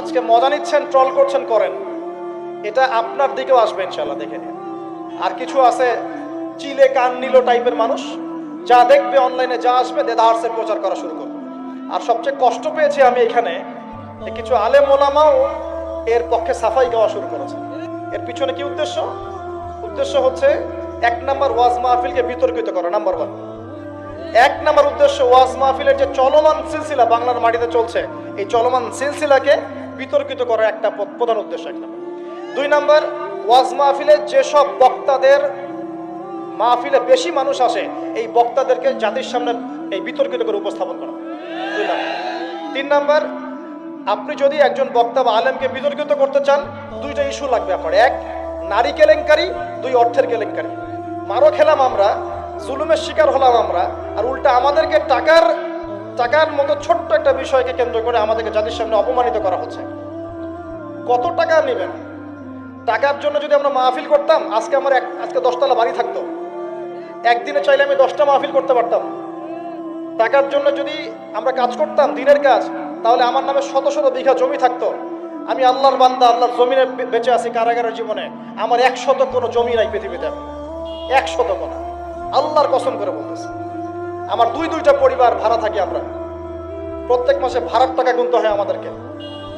আজকে মজা নিচ্ছেন ট্রল করছেন, করেন। এটা আপনার দিকেও আসবে ইনশাল্লাহ দেখে নিন। আর কিছু আছে চিলে কান নিল টাইপের মানুষ, যা দেখবে অনলাইনে যা আসবে দেদাহার্সের প্রচার করা শুরু করবে। আর সবচেয়ে কষ্ট পেয়েছি আমি এখানে কিছু আলে ওলামাও এর পক্ষে সাফাই গাওয়া শুরু করেছে। এর পিছনে কি উদ্দেশ্য? উদ্দেশ্য হচ্ছে এক নাম্বার ওয়াজ মাহফিলকে বিতর্কিত করা নাম্বার ওয়ান এক নাম্বার উদ্দেশ্য, ওয়াজ মাহফিলের যে চলমান সিলসিলা বাংলার মাটিতে চলছে, এই চলমান সিলসিলাকে বিতর্কিত করার একটা প্রধান উদ্দেশ্য এক নাম্বার দুই নম্বর, ওয়াজ মাহফিলে যেসব বক্তাদের মাহফিলে বেশি মানুষ আসে, এই বক্তাদেরকে জাতির সামনে এই বিতর্কিত করে উপস্থাপন করা। দুই নাম্বার। তিন নম্বর, আপনি যদি একজন বক্তা বা আলেমকে বিতর্কিত করতে চান, দুইটা ইস্যু লাগবে আপনার। এক, নারী কেলেঙ্কারি, দুই, অর্থের কেলেঙ্কারি। মারো খেলাম আমরা, জুলুমের শিকার হলাম আমরা, আর উল্টা আমাদেরকে টাকার টাকার মতো ছোট্ট একটা বিষয়কে কেন্দ্র করে আমাদেরকে জাতির সামনে অপমানিত করা হচ্ছে। কত টাকা নেবেন? টাকার জন্য যদি আমরা মাহফিল করতাম, আজকে আমার এক আজকে দশতলা বাড়ি থাকতো। একদিনে চাইলে আমি দশটা মাহফিল করতে পারতাম। টাকার জন্য যদি আমরা কাজ করতাম, দিনের কাজ, তাহলে আমার নামে শত শত বিঘা জমি থাকতো। আমি আল্লাহর বান্দা, আল্লাহর জমিনে বেঁচে আছি কারাগারের জীবনে। আমার এক শত কোনো জমি নাই পৃথিবীতে। এক শত কোনো। আল্লাহর কসম করে বলতেছি। আমার দুই দুইটা পরিবার ভাড়া থাকি আমরা। প্রত্যেক মাসে ভাড়ার টাকা গুনতে হয় আমাদেরকে।